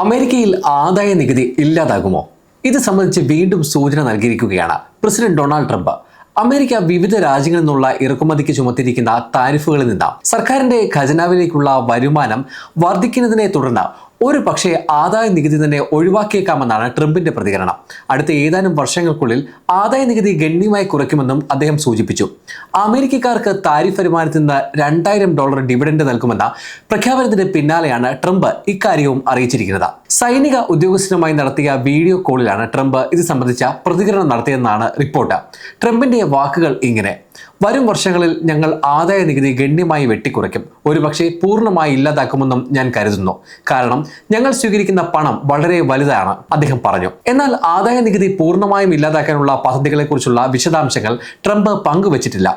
അമേരിക്കയിൽ ആദായ നികുതി ഇല്ലാതാകുമോ? ഇത് സംബന്ധിച്ച് വീണ്ടും സൂചന നൽകിയിരിക്കുകയാണ് പ്രസിഡന്റ് ഡൊണാൾഡ് ട്രംപ്. അമേരിക്ക വിവിധ രാജ്യങ്ങളിൽ നിന്നുള്ള ഇറക്കുമതിക്ക് ചുമത്തിയിരിക്കുന്ന താരിഫുകളിൽ നിന്ന് സർക്കാരിന്റെ ഖജനാവിലേക്കുള്ള വരുമാനം വർദ്ധിക്കുന്നതിനെ തുടർന്ന് ഒരു പക്ഷേ ആദായ നികുതി തന്നെ ഒഴിവാക്കിയേക്കാമെന്നാണ് ട്രംപിന്റെ പ്രതികരണം. അടുത്ത ഏതാനും വർഷങ്ങൾക്കുള്ളിൽ ആദായ നികുതി ഗണ്യമായി കുറയ്ക്കുമെന്നും അദ്ദേഹം സൂചിപ്പിച്ചു. അമേരിക്കക്കാർക്ക് താരിഫ് വരുമാനത്തിൽ നിന്ന് രണ്ടായിരം ഡോളർ ഡിവിഡൻഡ് നൽകുമെന്ന പ്രഖ്യാപനത്തിന് പിന്നാലെയാണ് ട്രംപ് ഇക്കാര്യവും അറിയിച്ചിരിക്കുന്നത്. സൈനിക ഉദ്യോഗസ്ഥനുമായി നടത്തിയ വീഡിയോ കോളിലാണ് ട്രംപ് ഇത് സംബന്ധിച്ച പ്രതികരണം നടത്തിയെന്നാണ് റിപ്പോർട്ട്. ട്രംപിന്റെ വാക്കുകൾ ഇങ്ങനെ. വരും വർഷങ്ങളിൽ ഞങ്ങൾ ആദായ നികുതി ഗണ്യമായി വെട്ടിക്കുറയ്ക്കും. ഒരുപക്ഷെ പൂർണമായി ഇല്ലാതാക്കുമെന്നും ഞാൻ കരുതുന്നു. കാരണം ഞങ്ങൾ സ്വീകരിക്കുന്ന പണം വളരെ വലുതാണ് അദ്ദേഹം പറഞ്ഞു. എന്നാൽ ആദായ നികുതി പൂർണമായും ഇല്ലാതാക്കാനുള്ള പദ്ധതികളെക്കുറിച്ചുള്ള വിശദാംശങ്ങൾ ട്രംപ് പങ്കുവച്ചിട്ടില്ല.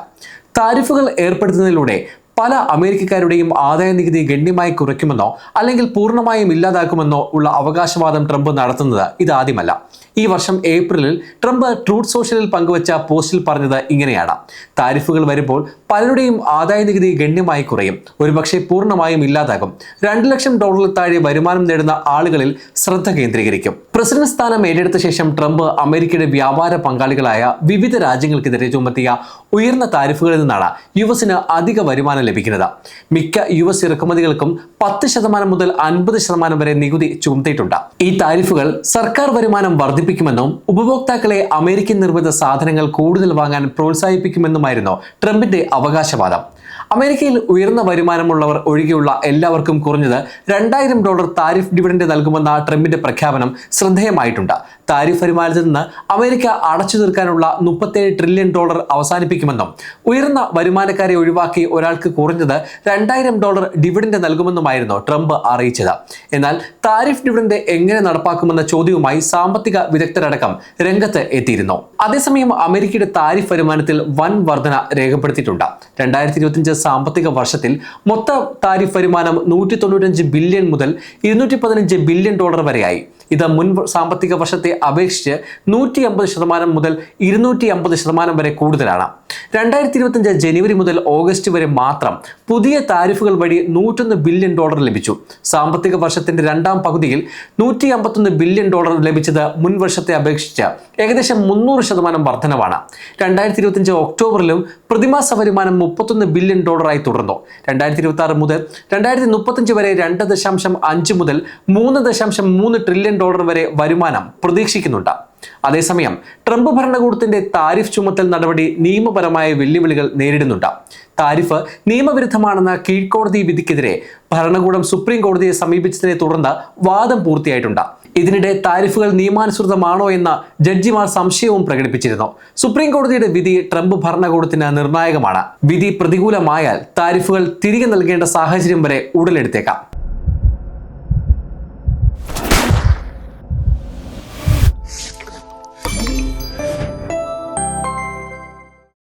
താരിഫുകൾ ഏർപ്പെടുത്തുന്നതിലൂടെ പല അമേരിക്കക്കാരുടെയും ആദായ നികുതി ഗണ്യമായി കുറയ്ക്കുമെന്നോ അല്ലെങ്കിൽ പൂർണമായും ഇല്ലാതാക്കുമെന്നോ ഉള്ള അവകാശവാദം ട്രംപ് നടത്തുന്നത് ഇതാദ്യമല്ല. ഈ വർഷം ഏപ്രിലിൽ ട്രംപ് ട്രൂത്ത് സോഷ്യലിൽ പങ്കുവച്ച പോസ്റ്റിൽ പറഞ്ഞത് ഇങ്ങനെയാണ്. താരിഫുകൾ വരുമ്പോൾ പലരുടെയും ആദായ നികുതി ഗണ്യമായി കുറയും. ഒരുപക്ഷെ പൂർണമായും ഇല്ലാതാകും. രണ്ട് ലക്ഷം ഡോളറിൽ താഴെ വരുമാനം നേടുന്ന ആളുകളിൽ ശ്രദ്ധ കേന്ദ്രീകരിക്കും. പ്രസിഡന്റ് സ്ഥാനം ഏറ്റെടുത്ത ശേഷം ട്രംപ് അമേരിക്കയുടെ വ്യാപാര പങ്കാളികളായ വിവിധ രാജ്യങ്ങൾക്കെതിരെ ചുമത്തിയ ഉയർന്ന താരിഫുകളിൽ നിന്നാണ് യു എസിന് അധിക വരുമാനം ലഭിക്കുന്നത്. മിക്ക യു എസ് ഇറക്കുമതികൾക്കും പത്ത് ശതമാനം മുതൽ അൻപത് ശതമാനം വരെ നികുതി ചുമത്തിയിട്ടുണ്ട്. ഈ താരിഫുകൾ സർക്കാർ വരുമാനം വർദ്ധിപ്പിക്കുമെന്നും ഉപഭോക്താക്കളെ അമേരിക്കൻ നിർമ്മിത സാധനങ്ങൾ കൂടുതൽ വാങ്ങാൻ പ്രോത്സാഹിപ്പിക്കുമെന്നുമായിരുന്നു ട്രംപിന്റെ അവകാശവാദം. അമേരിക്കയിൽ ഉയർന്ന വരുമാനമുള്ളവർ ഒഴികെയുള്ള എല്ലാവർക്കും കുറഞ്ഞത് രണ്ടായിരം ഡോളർ താരിഫ് ഡിവിഡന്റ് നൽകുമെന്ന ട്രംപിന്റെ പ്രഖ്യാപനം ശ്രദ്ധേയമായിട്ടുണ്ട്. താരിഫ് വരുമാനത്തിൽ നിന്ന് അമേരിക്ക അടച്ചു തീർക്കാനുള്ള മുപ്പത്തേഴ് ട്രില്യൺ ഡോളർ അവസാനിപ്പിക്കുമെന്നും ഉയർന്ന വരുമാനക്കാരെ ഒഴിവാക്കി ഒരാൾക്ക് കുറഞ്ഞത് രണ്ടായിരം ഡോളർ ഡിവിഡന്റ് നൽകുമെന്നുമായിരുന്നു ട്രംപ് അറിയിച്ചത്. എന്നാൽ താരിഫ് ഡിവിഡന്റ് എങ്ങനെ നടപ്പാക്കുമെന്ന ചോദ്യവുമായി സാമ്പത്തിക വിദഗ്ധരടക്കം രംഗത്ത് എത്തിയിരുന്നു. അതേസമയം അമേരിക്കയുടെ താരിഫ് വരുമാനത്തിൽ വൻ വർധന രേഖപ്പെടുത്തിയിട്ടുണ്ട്. രണ്ടായിരത്തി ഇരുപത്തിയഞ്ച് സാമ്പത്തിക വർഷത്തിൽ മൊത്ത താരിഫ് വരുമാനം നൂറ്റി തൊണ്ണൂറ്റഞ്ച് ബില്യൺ മുതൽ ഇരുന്നൂറ്റി പതിനഞ്ച് ബില്യൺ ഡോളർ വരെയായി. ഇത് മുൻ സാമ്പത്തിക വർഷത്തെ അപേക്ഷിച്ച് നൂറ്റി അമ്പത് ശതമാനം മുതൽ ഇരുന്നൂറ്റി അമ്പത് ശതമാനം വരെ കൂടുതലാണ്. രണ്ടായിരത്തി ഇരുപത്തിയഞ്ച് ജനുവരി മുതൽ ഓഗസ്റ്റ് വരെ മാത്രം പുതിയ താരിഫുകൾ വഴി നൂറ്റൊന്ന് ബില്യൺ ഡോളർ ലഭിച്ചു. സാമ്പത്തിക വർഷത്തിന്റെ രണ്ടാം പകുതിയിൽ നൂറ്റി അമ്പത്തൊന്ന് ബില്യൺ ഡോളർ ലഭിച്ചത് മുൻ വർഷത്തെ അപേക്ഷിച്ച് ഏകദേശം മുന്നൂറ് ശതമാനം വർധനവാണ്. രണ്ടായിരത്തി ഇരുപത്തിയഞ്ച് ഒക്ടോബറിലും പ്രതിമാസ വരുമാനം മുപ്പത്തൊന്ന് ബില്യൺ ഡോളറായി തുടർന്നു. രണ്ടായിരത്തി ഇരുപത്തി ആറ് മുതൽ രണ്ടായിരത്തി മുപ്പത്തഞ്ച് വരെ രണ്ട് ദശാംശം അഞ്ച് മുതൽ മൂന്ന് ദശാംശം മൂന്ന് ട്രില്യൺ ഡോളർ വരെ വരുമാനം പ്രതീക്ഷിക്കുന്നുണ്ട്. അതേസമയം ട്രംപ് ഭരണകൂടത്തിന്റെ താരിഫ് ചുമത്തൽ നടപടി നിയമപരമായ വെല്ലുവിളികൾ നേരിടുന്നുണ്ട്. താരിഫ് നിയമവിരുദ്ധമാണെന്ന കീഴ്ക്കോടതി വിധിക്കെതിരെ ഭരണകൂടം സുപ്രീം കോടതിയെ സമീപിച്ചതിനെ തുടർന്ന് വാദം പൂർത്തിയായിട്ടുണ്ട്. ഇതിനിടെ താരിഫുകൾ നിയമാനുസൃതമാണോ എന്ന ജഡ്ജിമാർ സംശയവും പ്രകടിപ്പിച്ചിരുന്നു. സുപ്രീം കോടതിയുടെ വിധി ട്രംപ് ഭരണകൂടത്തിന് നിർണായകമാണ്. വിധി പ്രതികൂലമായാൽ താരിഫുകൾ തിരികെ നൽകേണ്ട സാഹചര്യം വരെ ഉടലെടുത്തേക്കാം.